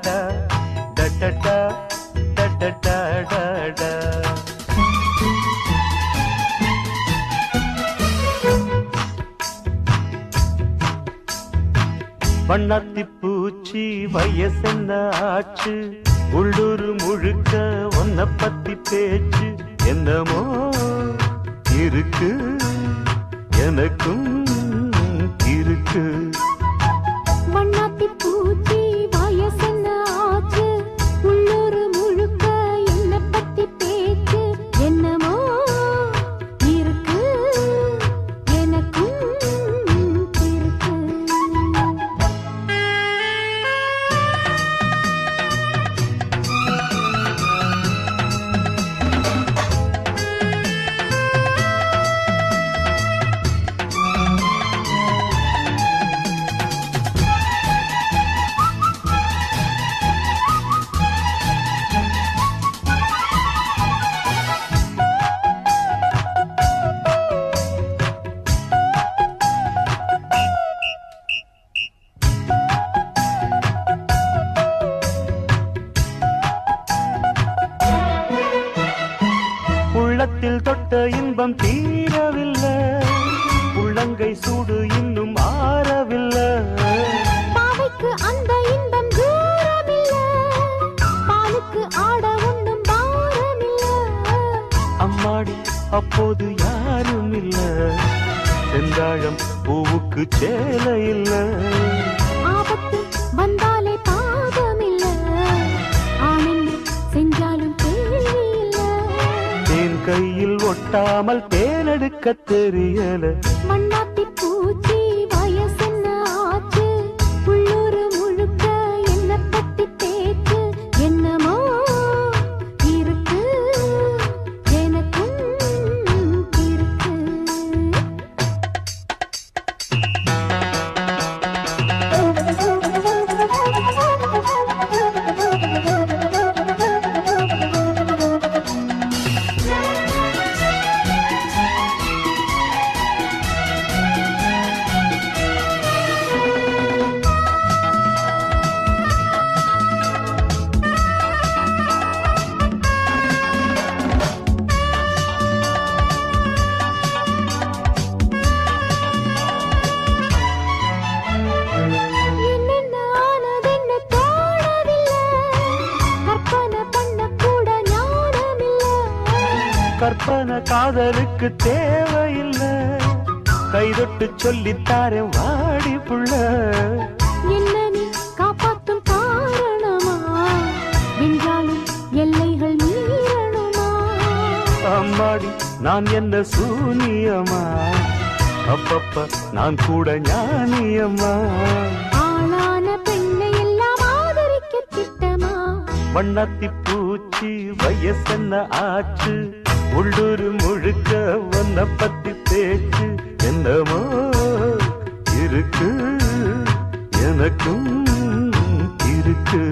da da da da da da வண்ணாத்தி பூச்சி வயசென்ன ஆச்சு? உள்ளூர் முழுக்க ஒன்ன பத்தி பேச்சு. என்னமோ இருக்கு எனக்கும் இருக்கு. தொட்ட இன்பம் தீரவில்லை. உள்ளங்கை சூடு இன்னும் ஆறவில்லை. அந்த இன்பம் பாலுக்கு ஆட பாரமில்ல. அம்மாடி அப்போது யாரும் இல்ல செந்தாழம் பூவுக்கு சேலை இல்ல. கையில் ஒட்டாமல் தேனெடுக்க தெரியல. மண்ணாத்தி கற்பனை காதலுக்கு தேவையில்லை. கைதொட்டு சொல்லித்தாரேன் வாடி புள்ள. என்ன நீ காப்பாத்தும் காரணமா? வென்றாலும் எல்லைகள் மீறணுமா? அம்மாடி நான் என்ன சூனியமா? அப்பப்ப நான் கூட ஞானியம்மா. ஆளான பெண்ணை எல்லாம் ஆதரிக்க திட்டமா? வண்ணாத்தி பூச்சி வயசென்ன ஆச்சு. உள்ளூர் முழுக்க ஒன்ன பத்தி பேச்சு என்னமோ இருக்கு. எனக்கும் இருக்கு.